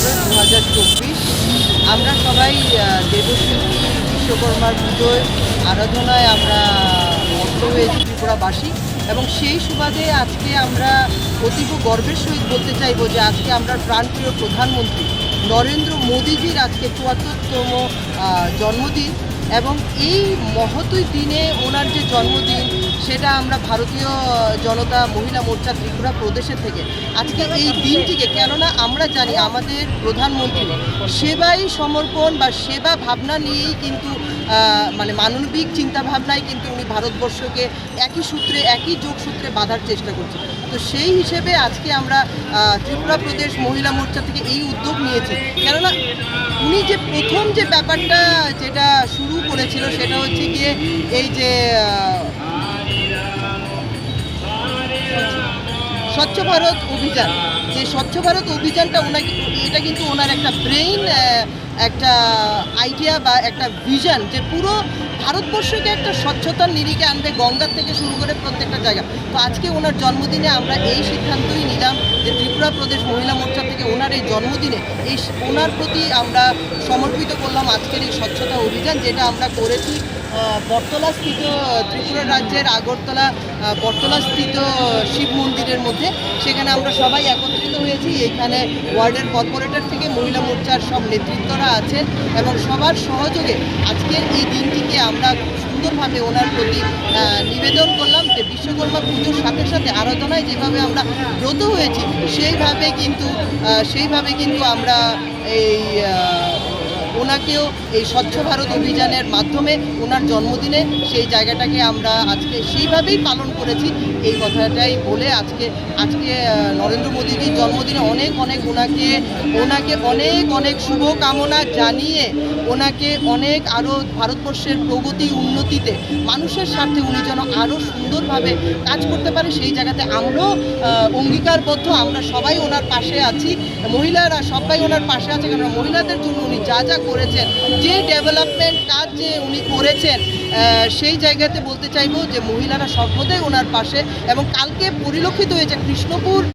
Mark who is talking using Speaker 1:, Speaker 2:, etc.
Speaker 1: হাজার চব্বিশ, আমরা সবাই দেবশিল্পী বিশ্বকর্মার পুজোয় আরাধনায় আমরা মগ্ন হয়েছি ত্রিপুরাবাসী এবং সেই সুবাদে আজকে আমরা অতীব গর্বের সহিত বলতে চাইব যে আজকে আমরা প্রাণপ্রিয় প্রধানমন্ত্রী নরেন্দ্র মোদীজির আজকে চুয়াত্তরতম জন্মদিন এবং এই মহতই দিনে ওনার যে জন্মদিন সেটা আমরা ভারতীয় জনতা মহিলা মোর্চা ত্রিপুরা প্রদেশের থেকে। আজকে এই দিনটিকে, কেননা আমরা জানি আমাদের প্রধানমন্ত্রী সেবাই সমর্পণ বা সেবা ভাবনা নিয়েই কিন্তু মানে মানবিক চিন্তাভাবনায় কিন্তু উনি ভারতবর্ষকে একই সূত্রে, একই যোগসূত্রে বাঁধার চেষ্টা করছেন। তো সেই হিসেবে আজকে আমরা ত্রিপুরা প্রদেশ মহিলা মোর্চা থেকে এই উদ্যোগ নিয়েছি। কেননা উনি যে প্রথম যে ব্যাপারটা যেটা শুরু করেছিল সেটা হচ্ছে গিয়ে এই যে স্বচ্ছ ভারত অভিযান। যে স্বচ্ছ ভারত অভিযানটা ওনাকে এটা কিন্তু ওনার একটা ব্রেইন একটা আইডিয়া বা একটা ভিশন যে পুরো ভারতবর্ষকে একটা স্বচ্ছতার নিরিখে আনবে গঙ্গার থেকে শুরু করে প্রত্যেকটা জায়গা। তো আজকে ওনার জন্মদিনে আমরা এই সিদ্ধান্তই নিলাম যে ত্রিপুরা প্রদেশ মহিলা মোর্চা থেকে ওনার এই জন্মদিনে এই ওনার প্রতি আমরা সমর্পিত করলাম আজকের এই স্বচ্ছতা অভিযান, যেটা আমরা করেছি বটতলা স্থিত ত্রিপুরা রাজ্যের আগরতলা বটতলা স্থিত শিব মন্দিরের মধ্যে। সেখানে আমরা সবাই একত্রিত হয়েছি। এখানে ওয়ার্ডের কর্পোরেটর থেকে মহিলা মোর্চার সব নেতৃত্বরা আছেন এবং সবার সহযোগে আজকের এই দিনটিকে আমরা সুন্দরভাবে ওনার প্রতি নিবেদন করলাম যে বিশ্বকর্মা পুজোর সাথে সাথে আরাধনায় যেভাবে আমরা ব্রত হয়েছি, সেইভাবে কিন্তু সেইভাবে কিন্তু আমরা এই ওনাকেও এই স্বচ্ছ ভারত অভিযানের মাধ্যমে ওনার জন্মদিনে সেই জায়গাটাকে আমরা আজকে সেইভাবেই পালন করেছি। এই কথাটাই বলে আজকে আজকে নরেন্দ্র মোদীজির জন্মদিনে অনেক অনেক ওনাকে ওনাকে অনেক অনেক শুভকামনা জানিয়ে ওনাকে অনেক আরও ভারতবর্ষের প্রগতি, উন্নতিতে, মানুষের স্বার্থে উনি যেন আরও সুন্দরভাবে কাজ করতে পারে, সেই জায়গাতে আমরাও অঙ্গীকারবদ্ধ। আমরা সবাই ওনার পাশে আছি। মহিলারা সবাই ওনার পাশে আছে কারণ মহিলাদের জন্য উনি যা যা করেছেন, যে ডেভেলপমেন্ট কাজ যে উনি করেছেন সেই জায়গাতে বলতে চাইব যে মহিলারা সর্বদাই ওনার পাশে এবং কালকে পরিলক্ষিত হয়েছে কৃষ্ণপুর